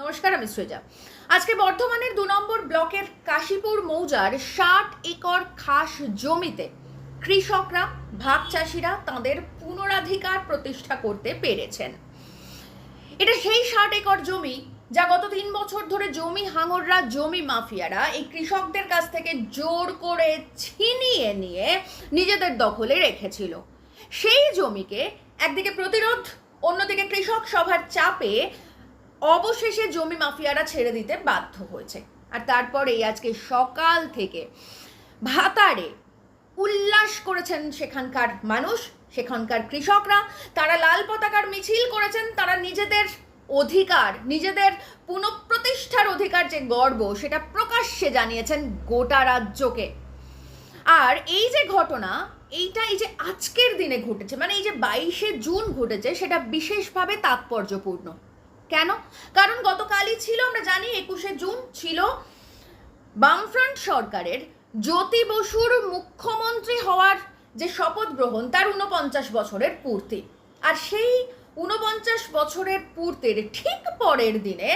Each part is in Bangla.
নমস্কার, আমি সৃজা। আজকে বর্ধমানের দু নম্বর ব্লকের কাশীপুর মৌজার ষাট একর খাস জমিতে কৃষকরা, ভাগ চাষিরা তাদের পুনরাধিকার প্রতিষ্ঠা করতে পেরেছেন। এটা সেই ষাট একর জমি যা গত তিন বছর ধরে জমি হাঙররা, জমি মাফিয়ারা এই কৃষকদের কাছ থেকে জোর করে ছিনিয়ে নিয়ে নিজেদের দখলে রেখেছিল। সেই জমিকে একদিকে প্রতিরোধ, অন্যদিকে কৃষক সভার চাপে অবশেষে জমি মাফিয়ারা ছেড়ে দিতে বাধ্য হয়েছে। আর তারপরেই আজকে সকাল থেকে ভাতারে উল্লাস করেছেন সেখানকার মানুষ, সেখানকার কৃষকরা। তারা লাল পতাকার মিছিল করেছেন, তারা নিজেদের অধিকার, নিজেদের পুনঃপ্রতিষ্ঠার অধিকার যে গর্ব, সেটা প্রকাশ্যে জানিয়েছেন গোটা রাজ্যকে। আর এই যে ঘটনা, এইটা এই যে আজকের দিনে ঘটেছে মানে এই যে বাইশে জুন ঘটেছে, সেটা বিশেষভাবে তাৎপর্যপূর্ণ। কেন? কারণ গতকালই ছিল, আমরা জানি, একুশে জুন ছিল বামফ্রন্ট সরকারের জ্যোতি বসুর মুখ্যমন্ত্রী হওয়ার যে শপথ গ্রহণ, তার উনপঞ্চাশ বছরের পূর্তি। আর সেই উনপঞ্চাশ বছরের পূর্তির ঠিক পরের দিনে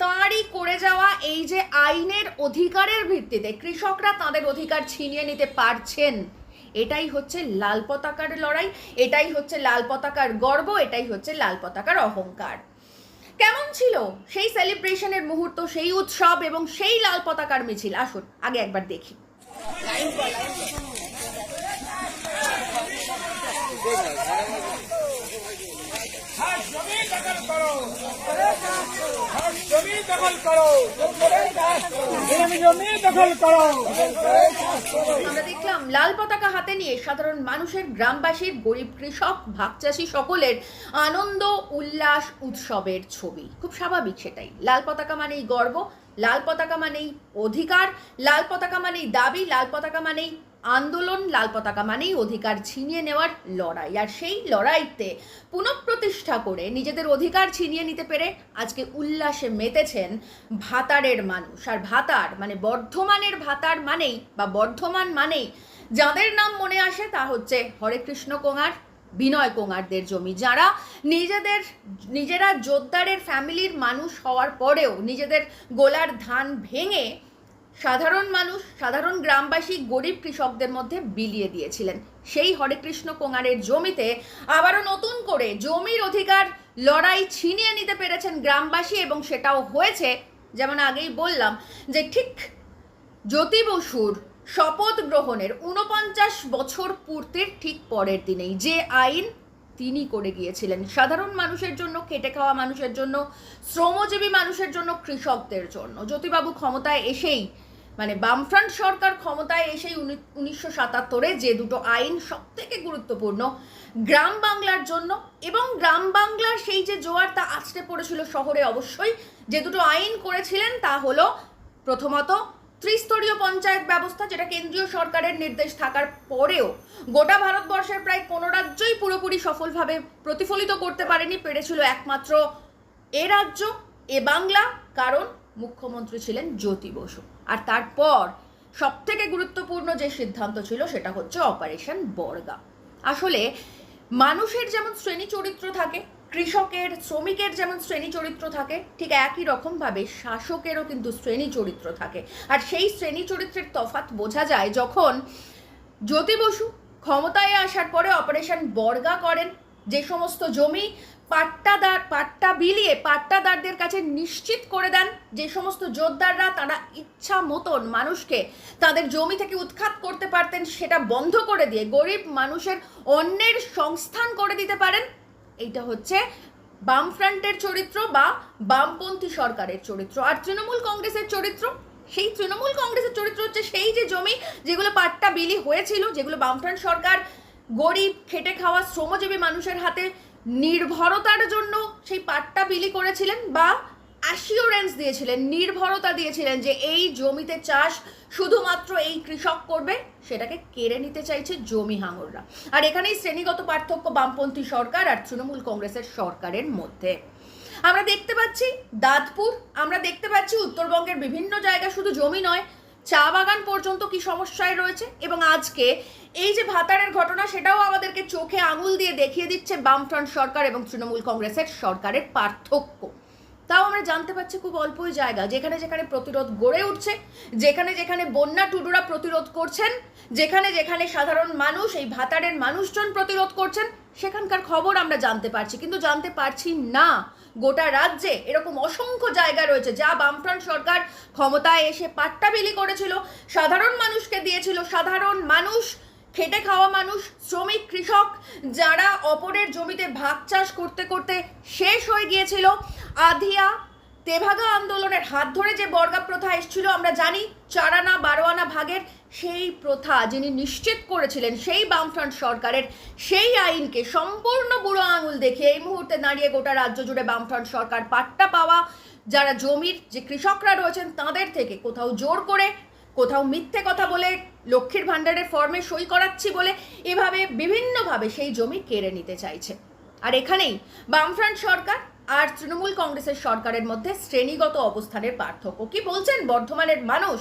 তাঁরই করে যাওয়া এই যে আইনের অধিকারের ভিত্তিতে, কৃষকরা তাদের অধিকার ছিনিয়ে নিতে পারছেন, এটাই হচ্ছে লাল পতাকার লড়াই, এটাই হচ্ছে লাল পতাকার গর্ব, এটাই হচ্ছে লাল পতাকার অহংকার। কেমন ছিল? সেই সেলিব্রেশনের মুহূর্ত, সেই উৎসব এবং সেই লাল পতাকার মিছিল। আসুন, আগে একবার দেখি। দখল করো। দখল করো। দেখলাম লাল পতাকা হাতে নিয়ে সাধারণ মানুষের গ্রামবাসীর গরিব কৃষক, ভাগচাষী সকলের আনন্দ, উল্লাস, উৎসবের ছবি। খুব স্বাভাবিক সেটাই। লাল পতাকা মানেই গর্ব, লাল পতাকা মানেই অধিকার, লাল পতাকা মানেই দাবি, লাল পতাকা মানেই আন্দোলন লাল পতাকা মানেই অধিকার ছিনিয়ে নেওয়ার লড়াই। আর সেই লড়াইতে পুনঃপ্রতিষ্ঠা করে নিজেদের অধিকার ছিনিয়ে নিতে পেরে আজকে উল্লাসে মেতেছেন ভাতারের মানুষ। আর ভাতার মানে বর্ধমানের ভাতার মানেই বা বর্ধমান মানেই যাদের নাম মনে আসে তা হচ্ছে হরেকৃষ্ণ কোঙার, বিনয় কোঙারদের জমি। যারা নিজেদের, নিজেরা জোরদারের ফ্যামিলির মানুষ হওয়ার পরেও নিজেদের গোলার ধান ভেঙে সাধারণ মানুষ, সাধারণ গ্রামবাসী গরিব কৃষকদের মধ্যে বিলিয়ে দিয়েছিলেন। সেই হরেকৃষ্ণ কোঙারের জমিতে আবারও নতুন করে জমির অধিকার লড়াই ছিনিয়ে নিতে পেরেছেন গ্রামবাসী এবং সেটাও হয়েছে, যেমন আগেই বললাম, যে ঠিক জ্যোতি বসুর শপথ গ্রহণের উনপঞ্চাশ বছর পূর্তির ঠিক পরের দিনেই যে আইন তিনি করে গিয়েছিলেন। সাধারণ মানুষের জন্য খেটে খাওয়া মানুষের জন্য, শ্রমজীবী মানুষের জন্য, কৃষকদের জন্য। জ্যোতিবাবু ক্ষমতায় এসেই মানে বামফ্রন্ট সরকার ক্ষমতায় এসেই উনিশশো সাতাত্তরে যে দুটো আইন সব থেকে গুরুত্বপূর্ণ, গ্রাম বাংলার জন্য এবং গ্রাম বাংলার সেই যে জোয়ার তা আছড়ে পড়েছিল শহরে অবশ্যই, যে দুটো আইন করেছিলেন তা হলো প্রথমত ত্রিস্তরীয় পঞ্চায়েত ব্যবস্থা যেটা কেন্দ্রীয় সরকারের নির্দেশ থাকার পরেও গোটা ভারতবর্ষের প্রায় কোনো রাজ্যই পুরোপুরি সফলভাবে প্রতিফলিত করতে পারেনি, পেরেছিল একমাত্র এ রাজ্য, এ বাংলা, কারণ মুখ্যমন্ত্রী ছিলেন জ্যোতি বসু। আর তারপর সব থেকে গুরুত্বপূর্ণ যে সিদ্ধান্ত ছিল সেটা হচ্ছে অপারেশন বর্গা। আসলে মানুষের যেমন শ্রেণি চরিত্র থাকে, কৃষকের, শ্রমিকের যেমন শ্রেণি চরিত্র থাকে, ঠিক একই রকমভাবে শাসকেরও কিন্তু শ্রেণি চরিত্র থাকে। আর সেই শ্রেণি চরিত্রের তফাৎ বোঝা যায় যখন জ্যোতি বসু ক্ষমতায় আসার পরে অপারেশন বর্গা করেন। যে সমস্ত জমি পাট্টাদার পাট্টা বিলিয়ে পাট্টাদারদের কাছে নিশ্চিত করে দেন যে সমস্ত জোরদাররা তারা ইচ্ছা মতন মানুষকে তাদের জমি থেকে উৎখাত করতে পারতেন, সেটা বন্ধ করে দিয়ে গরিব মানুষের অন্যের সংস্থান করে দিতে পারেন। এইটা হচ্ছে বামফ্রন্টের চরিত্র বা বামপন্থী সরকারের চরিত্র। আর তৃণমূল কংগ্রেসের চরিত্র? সেই তৃণমূল কংগ্রেসের চরিত্র হচ্ছে সেই যে জমি যেগুলো পাট্টা বিলি হয়েছিল, যেগুলো বামফ্রন্ট সরকার গরিব, খেটে খাওয়া, শ্রমজীবী মানুষের হাতে নির্ভরতার জন্য সেই পাট্টা বিলি করেছিলেন বা অ্যাসিওরেন্স দিয়েছিলেন, নির্ভরতা দিয়েছিলেন যে এই জমিতে চাষ শুধুমাত্র এই কৃষক করবে, সেটাকে কেড়ে নিতে চাইছে জমি হাঙররা। আর এখানেই শ্রেণীগত পার্থক্য বামপন্থী সরকার আর তৃণমূল কংগ্রেসের সরকারের মধ্যে। আমরা দেখতে পাচ্ছি দাঁতপুর, আমরা দেখতে পাচ্ছি উত্তরবঙ্গের বিভিন্ন জায়গা শুধু জমি নয় চা বাগান পর্যন্ত কি সমস্যায় রয়েছে? এবং আজকে এই যে ভাতারের ঘটনা, সেটাও আমাদেরকে চোখে আঙুল দিয়ে দেখিয়ে দিচ্ছে বামফ্রন্ট সরকার এবং তৃণমূল কংগ্রেসের সরকারের পার্থক্য। তাও আমরা জানতে পারছি খুব অল্পই জায়গা। যেখানে যেখানে প্রতিরোধ গড়ে উঠছে, যেখানে যেখানে বন্যা টুডুরা প্রতিরোধ করছেন, যেখানে যেখানে সাধারণ মানুষ, এই ভাতারের মানুষজন প্রতিরোধ করছেন, সেখানকার খবর আমরা জানতে পারছি। কিন্তু জানতে পারছি না গোটা রাজ্যে এরকম অসংখ্য জায়গা রয়েছে যা বামফ্রন্ট সরকার ক্ষমতায় এসে পাট্টা বিলি করেছিল। সাধারণ মানুষকে দিয়েছিল, সাধারণ মানুষ, খেটে খাওয়া মানুষ, শ্রমিক, কৃষক যারা অপরের জমিতে ভাগ চাষ করতে করতে শেষ হয়ে গিয়েছিল। আধিয়া তেভাগা আন্দোলনের হাত ধরে যে বর্গা প্রথা এসেছিল, আমরা জানি চারানা, বারোয়ানা ভাগের সেই প্রথা যিনি নিশ্চিত করেছিলেন, সেই বামফ্রন্ট সরকারের সেই আইনকে সম্পূর্ণ বুড়ো আঙুল দেখে এই মুহূর্তে দাঁড়িয়ে গোটা রাজ্য জুড়ে বামফ্রন্ট সরকার পাট্টা পাওয়া, যারা জমির যে কৃষকরা রয়েছেন তাদের থেকে কোথাও জোর করে, কোথাও মিথ্যে কথা বলে, লক্ষ্মীর ভাণ্ডারের ফর্মে সই করাচ্ছি বলে এভাবে বিভিন্নভাবে সেই জমি কেড়ে নিতে চাইছে। আর এখানেই বামফ্রন্ট সরকার আর তৃণমূল কংগ্রেসের সরকারের মধ্যে শ্রেণীগত অবস্থানের পার্থক্য। কি বলছেন? বর্ধমানের মানুষ,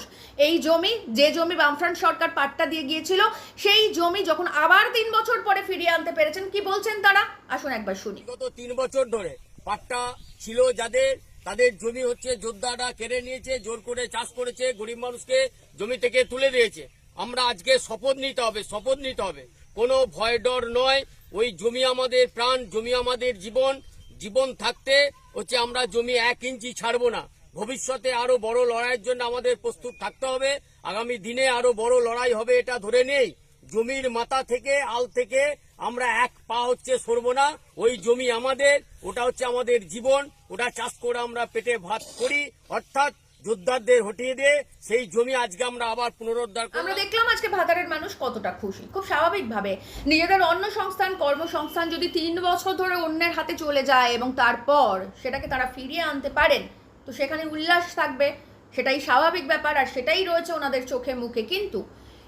এই জমি, যে জমি বামফ্রন্ট সরকার পাট্টা দিয়ে গিয়েছিল, সেই জমি যখন আবার তিন বছর পরে ফিরিয়ে আনতে পেরেছেন, কি বলছেন তারা? আসুন একবার শুনি। গত তিন বছর ধরে পাট্টা ছিল যাদের, তাদের জমি হচ্ছে যোদ্ধারা কেড়ে নিয়েছে, জোর করে চাষ করেছে, গরিব মানুষকে জমি থেকে তুলে দিয়েছে। আমরা আজকে শপথ নিতে হবে, শপথ নিতে হবে। কোনো ভয় ডর নয়, ওই জমি আমাদের প্রাণ, জমি আমাদের জীবন। জীবন থাকতে হচ্ছে আমরা জমি এক ইঞ্চি ছাড়বো না। ভবিষ্যতে আরও বড় লড়াইয়ের জন্য আমাদের প্রস্তুত থাকতে হবে। আগামী দিনে আরও বড় লড়াই হবে এটা ধরে নেই। জমির মাথা থেকে আল থেকে আমরা এক পা হচ্ছে সরব না। ওই জমি আমাদের, ওটা হচ্ছে আমাদের জীবন, ওটা চাষ করে আমরা পেটে ভাত করি। অর্থাৎ যোদ্ধাদের হটিয়ে দিয়ে সেই জমি আজকে আমরা আবার পুনরুদ্ধার আমরা দেখলাম আজকে ভাতারের মানুষ কতটা খুশি, খুব স্বাভাবিকভাবে। নিজেদের অন্য সংস্থান কর্মসংস্থান যদি তিন বছর ধরে অন্যের হাতে চলে যায় এবং তারপর সেটাকে তারা ফিরিয়ে আনতে পারেন, তো সেখানে উল্লাস থাকবে, সেটাই স্বাভাবিক ব্যাপার আর সেটাই রয়েছে ওনাদের চোখে মুখে। কিন্তু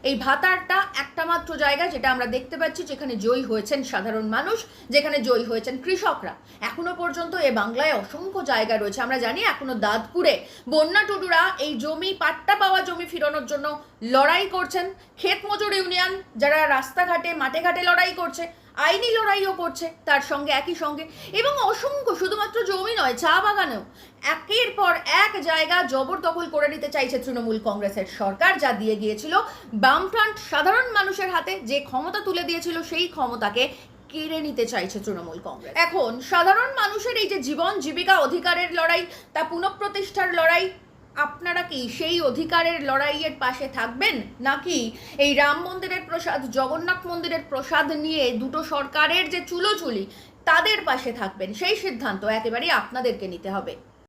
এই ভাতারটা একটা মাত্র জায়গা যেটা আমরা দেখতে পাচ্ছি যেখানে জয়ী হয়েছেন সাধারণ মানুষ, যেখানে জয়ী হয়েছেন কৃষকরা। এখনও পর্যন্ত এ বাংলায় অসংখ্য জায়গা রয়েছে। আমরা জানি এখনও দাঁতপুরে বন্যা টুডুরা এই জমি, পাট্টা পাওয়া জমি ফিরানোর জন্য লড়াই করছেন। ক্ষেত মজুর ইউনিয়ন যারা রাস্তাঘাটে, মাঠে ঘাটে লড়াই করছে আইনি লড়াইও করছে, তার সঙ্গে একই সঙ্গে। এবং অসংখ্য, শুধুমাত্র জমি নয়, চা বাগানেও। একের পর এক জায়গা জবরদখল করে নিতে চাইছে তৃণমূল কংগ্রেসের সরকার, যা দিয়ে গিয়েছিল বামফ্রন্ট সাধারণ মানুষের হাতে। যে ক্ষমতা তুলে দিয়েছিল, সেই ক্ষমতাকে কেড়ে নিতে চাইছে তৃণমূল কংগ্রেস। এখন, সাধারণ মানুষের এই যে জীবন জীবিকা অধিকারের লড়াই, তা পুনঃপ্রতিষ্ঠার লড়াই আপনারা কি সেই অধিকারের লড়াইয়ের পাশে থাকবেন? নাকি এই রাম মন্দিরের প্রসাদ, জগন্নাথ মন্দিরের প্রসাদ নিয়ে দুটো সরকারের যে চুলোচুলি, তাদের পাশে থাকবেন? সেই সিদ্ধান্ত একেবারেই আপনাদেরকে নিতে হবে।